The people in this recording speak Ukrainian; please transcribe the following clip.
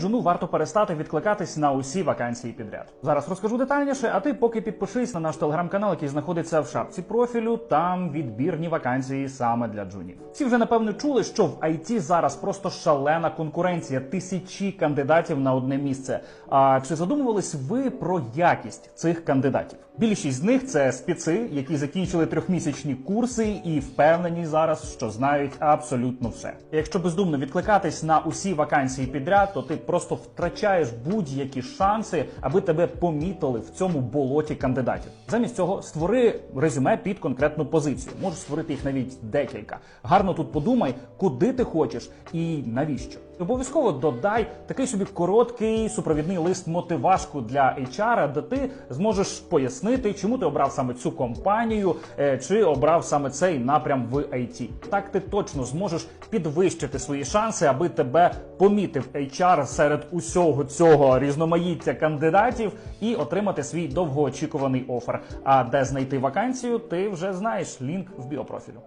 Джуну варто перестати відкликатись на усі вакансії підряд. Зараз розкажу детальніше, а ти поки підпишись на наш телеграм-канал, який знаходиться в шапці профілю. Там відбірні вакансії саме для джунів. Всі вже напевно чули, що в IT зараз просто шалена конкуренція, тисячі кандидатів на одне місце. А чи задумувались ви про якість цих кандидатів? Більшість з них це спеці, які закінчили трьохмісячні курси і впевнені зараз, що знають абсолютно все. Якщо бездумно відкликатись на усі вакансії підряд, то ти просто втрачаєш будь-які шанси, аби тебе помітили в цьому болоті кандидатів. Замість цього створи резюме під конкретну позицію. Можеш створити їх навіть декілька. Гарно тут подумай, куди ти хочеш і навіщо. Обов'язково додай такий собі короткий супровідний лист мотивашку для HR, де ти зможеш пояснити, чому ти обрав саме цю компанію, е, чи обрав саме цей напрям в IT. Так ти точно зможеш підвищити свої шанси, аби тебе помітив HR серед усього цього різноманіття кандидатів і отримати свій довгоочікуваний офер. А де знайти вакансію, ти вже знаєш лінк в біопрофілю.